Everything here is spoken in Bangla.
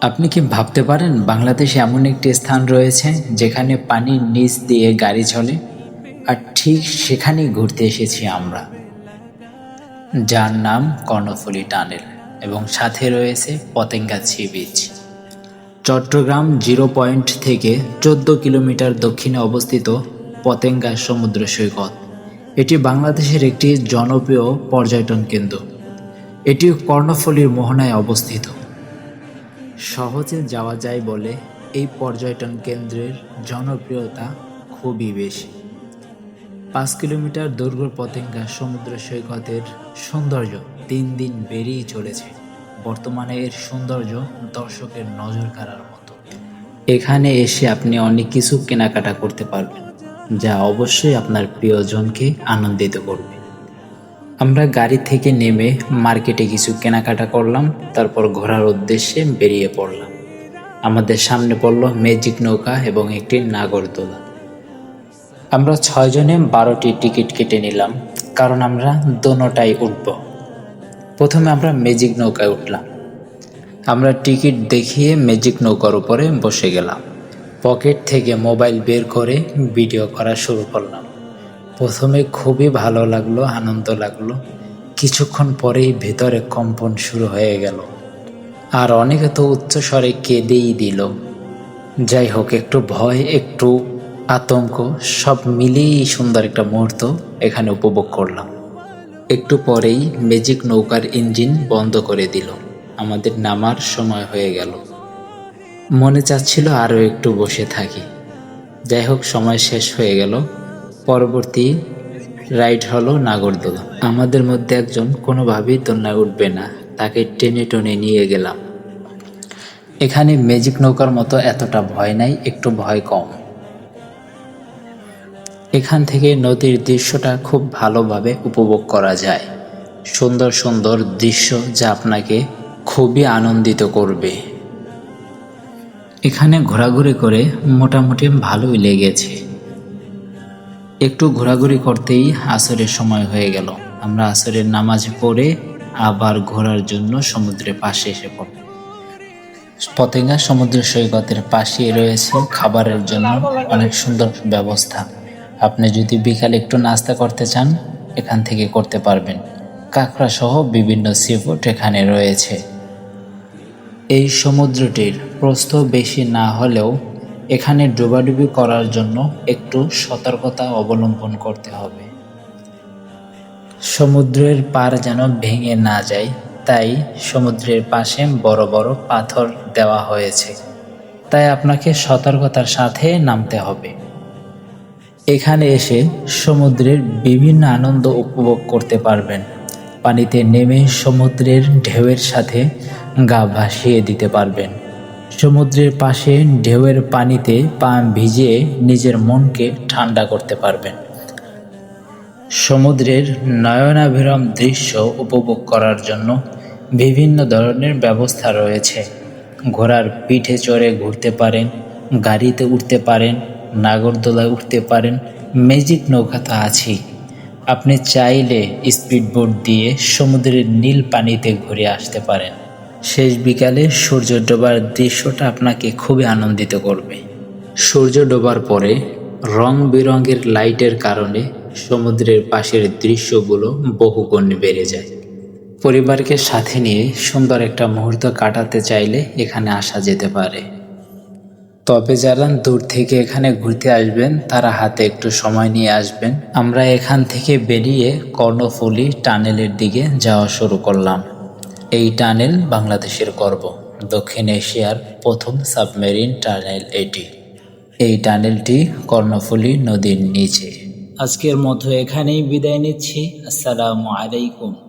আপনি কি ভাবতে পারেন বাংলাদেশে এমন একটি স্থান রয়েছে যেখানে পানির নিচ দিয়ে গাড়ি চলে? আর ঠিক সেখানেই ঘুরতে এসেছি আমরা। যার নাম কর্ণফুলী টানেল এবং সাথে রয়েছে Patenga sea beach. Chattogram zero point থেকে চোদ্দ কিলোমিটার দক্ষিণে অবস্থিত পতেঙ্গা সমুদ্র সৈকত। এটি বাংলাদেশের একটি জনপ্রিয় পর্যটন কেন্দ্র। এটি কর্ণফুলীর মোহনায় অবস্থিত। সহজে যাওয়া যায় বলে এই পর্যটন কেন্দ্রের জনপ্রিয়তা খুবই বেশি। পাঁচ কিলোমিটার দৈর্ঘ্য পতেঙ্গা সমুদ্র সৈকতের সৌন্দর্য দিন দিন বেড়েই চলেছে। বর্তমানে এর সৌন্দর্য দর্শকের নজর কাড়ার মতো। এখানে এসে আপনি অনেক কিছু কেনাকাটা করতে পারবেন, যা অবশ্যই আপনার প্রিয়জনকে আনন্দিত করবে। আমরা গাড়ি থেকে নেমে মার্কেটে কিছু কেনাকাটা করলাম, তারপর ঘোরার উদ্দেশ্যে বেরিয়ে পড়লাম। আমাদের সামনে পড়ল ম্যাজিক নৌকা এবং একটি নাগরদোলা। আমরা ছয়জনে বারোটি টিকিট কেটে নিলাম, কারণ আমরা দোনোটাই উঠব। প্রথমে আমরা ম্যাজিক নৌকায় উঠলাম। আমরা টিকিট দেখিয়ে ম্যাজিক নৌকার উপরে বসে গেলাম। পকেট থেকে মোবাইল বের করে ভিডিও করা শুরু করলাম। প্রথমে খুবই ভালো লাগল, আনন্দ লাগল। কিছুক্ষণ পরেই ভেতরে কম্পন শুরু হয়ে গেল। আর অনেকে তো উচ্চস্বরে কেঁদেই দিল। যাই হোক, একটু ভয়, একটু আতঙ্ক, সব মিলিয়েই সুন্দর একটা মুহূর্ত এখানে উপভোগ করলাম। একটু পরেই ম্যাজিক নৌকার ইঞ্জিন বন্ধ করে দিল। আমাদের নামার সময় হয়ে গেল। মনে চাচ্ছিল আরও একটু বসে থাকি। যাই হোক, সময় শেষ হয়ে গেল। পরবর্তী রাইড হলো নাগরদোলা। আমাদের মধ্যে একজন কোনোভাবেই দোলনায় উঠবে না, তাকে টেনে টেনে নিয়ে গেলাম। এখানে ম্যাজিক নৌকার মতো এতটা ভয় নাই, একটু ভয় কম। এখান থেকে নদীর দৃশ্যটা খুব ভালোভাবে উপভোগ করা যায়। সুন্দর সুন্দর দৃশ্য যা আপনাকে খুবই আনন্দিত করবে। এখানে ঘোরাঘুরি করে মোটামুটি ভালোই লেগেছে। একটু ঘোরাঘুরি করতেই আসরের সময় হয়ে গেল। আমরা আসরের নামাজ পড়ে আবার ঘোরার জন্য সমুদ্রের পাশে এসে পড়ব পতেঙ্গা সমুদ্র সৈকতের পাশে রয়েছে খাবারের জন্য অনেক সুন্দর ব্যবস্থা। আপনি যদি বিকালে একটু নাস্তা করতে চান, এখান থেকে করতে পারবেন। কাঁকড়া সহ বিভিন্ন সিফুড এখানে রয়েছে। এই সমুদ্রটির প্রস্থ বেশি না হলেও এখানে ডুবাডুবি করার জন্য একটু সতর্কতা অবলম্বন করতে হবে। সমুদ্রের পার যেন ভেঙে না যায়, তাই সমুদ্রের পাশে বড় বড় পাথর দেওয়া হয়েছে। তাই আপনাকে সতর্কতার সাথে নামতে হবে। এখানে এসে সমুদ্রের বিভিন্ন আনন্দ উপভোগ করতে পারবেন। পানিতে নেমে সমুদ্রের ঢেউয়ের সাথে গা ভাসিয়ে দিতে পারবেন। সমুদ্রের পাশে ঢেউয়ের পানিতে পা ভিজিয়ে নিজের মনকে ঠান্ডা করতে পারবেন। সমুদ্রের নয়নাভিরম দৃশ্য উপভোগ করার জন্য বিভিন্ন ধরনের ব্যবস্থা রয়েছে। ঘোড়ার পিঠে চড়ে ঘুরতে পারেন, গাড়িতে উঠতে পারেন, নাগরদোলায় উঠতে পারেন, ম্যাজিক নৌকা তো আছেই আপনি চাইলে স্পিডবোট দিয়ে সমুদ্রের নীল পানিতে ঘুরে আসতে পারেন। শেষ বিকালে সূর্য ডোবার দৃশ্যটা আপনাকে খুবই আনন্দিত করবে। সূর্য ডোবার পরে রং বেরঙের লাইটের কারণে সমুদ্রের পাশের দৃশ্যগুলো বহুগুণ বেড়ে যায়। পরিবারকে সাথে নিয়ে সুন্দর একটা মুহূর্ত কাটাতে চাইলে এখানে আসা যেতে পারে। তবে যারা দূর থেকে এখানে ঘুরতে আসবেন, তারা হাতে একটু সময় নিয়ে আসবেন। আমরা এখান থেকে বেরিয়ে কর্ণফুলী টানেলের দিকে যাওয়া শুরু করলাম। এই টানেল বাংলাদেশের গর্ব। দক্ষিণ এশিয়ার প্রথম সাবমেরিন টানেল এটি। এই টানেলটি কর্ণফুলী নদীর নিচে। আজকের মতো এখানেই বিদায় নিচ্ছি। আসসালামু আলাইকুম।